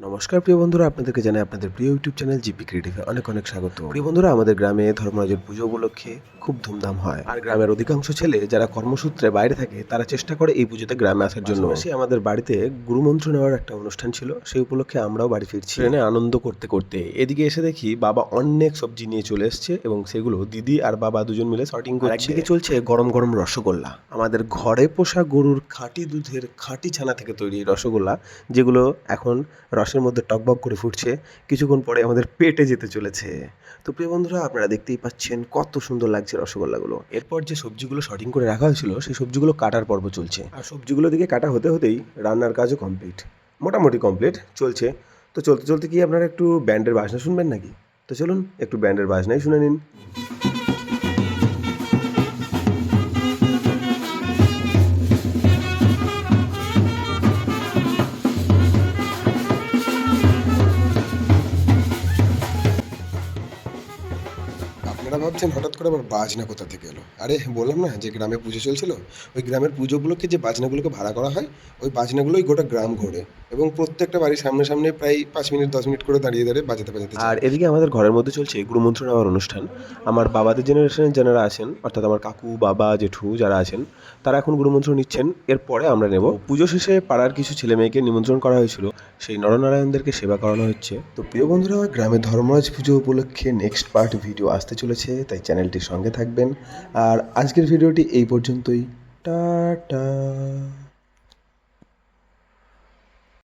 নমস্কার, প্রিয় বন্ধুরা, আপনাদেরকে জানাই আপনাদের প্রিয় ইউটিউব চ্যানেল জিপি ক্রিয়েটিভে অনেক অনেক স্বাগত। প্রিয় বন্ধুরা, আমাদের গ্রামে ধর্মরাজের পুজো উপলক্ষে খুব ধুমধাম হয়। আর গ্রামের অধিকাংশ ছেলে যারা কর্মসূত্রে বাইরে থাকে, তারা চেষ্টা করে এই পুজোতে গ্রামে আসার জন্য। পাশাপাশি আমাদের বাড়িতে গুরুমন্ত্র নেওয়ার একটা অনুষ্ঠান ছিল, সেই উপলক্ষে আমরাও বাড়ি ফিরছি। ট্রেনে আনন্দ করতে করতে এদিকে এসে দেখি বাবা অনেক সবজি নিয়ে চলে এসছে এবং সেগুলো দিদি আর বাবা দুজন মিলে শর্টিং করে একদিকে চলছে গরম গরম রসগোল্লা। আমাদের ঘরে পোষা গরুর খাঁটি দুধের খাঁটি ছানা থেকে তৈরি রসগোল্লা, যেগুলো এখন রসের মধ্যে টকবক করে ফুটছে। কিছুক্ষণ পরে আমাদের পেটে যেতে চলেছে। তো প্রিয় বন্ধুরা, আপনারা দেখতেই পাচ্ছেন কত সুন্দর লাগছে রসগোল্লাগুলো। এরপর যে সবজিগুলো শর্টিং করে রাখা হয়েছিল, সেই সবজিগুলো কাটার পর্ব চলছে। আর সবজিগুলো দিকে কাটা হতে হতেই রান্নার কাজও কমপ্লিট মোটামুটি কমপ্লিট চলছে। তো চলতে চলতে কি আপনারা একটু ব্যান্ডের বাজনা শুনবেন নাকি? তো চলুন, একটু ব্যান্ডের বাজনাই শুনে নিন। আপনারা ভাবছেন হঠাৎ করে আবার বাজনা কোথা থেকে এলো? আরে, বললাম না, যে গ্রামে পুজো চলছিল, ওই গ্রামের পুজোগুলোকে যে বাজনাগুলোকে ভাড়া করা হয়, ওই বাজনাগুলোই গোটা গ্রাম ঘোরে এবং প্রত্যেকটা বাড়ির সামনে সামনে প্রায় পাঁচ মিনিট, দশ মিনিট করে দাঁড়িয়ে দাঁড়িয়ে বাজাতে বাজাতে আর এদিকে আমাদের ঘরের মধ্যে চলছে গুরুমন্ত্র নেওয়ার অনুষ্ঠান। আমার বাবাদের জেনারেশনের যারা আছেন, অর্থাৎ আমার কাকু, বাবা, জেঠু যারা আছেন, তারা এখন গুরুমন্ত্র নিচ্ছেন। এরপরে আমরা নেব। পুজো শেষে পাড়ার কিছু ছেলে মেয়েকে নিমন্ত্রণ করা হয়েছিল। সেই নরনারায়ণদেরকে সেবা করানো হচ্ছে। তো প্রিয় বন্ধুরা গ্রামে ধর্মরাজ পুজো উপলক্ষে নেক্সট পার্ট ভিডিও আসতে চলেছে। তাই চ্যানেলটির সঙ্গে থাকবেন। আর আজকের ভিডিওটি এই পর্যন্তই। টাটা।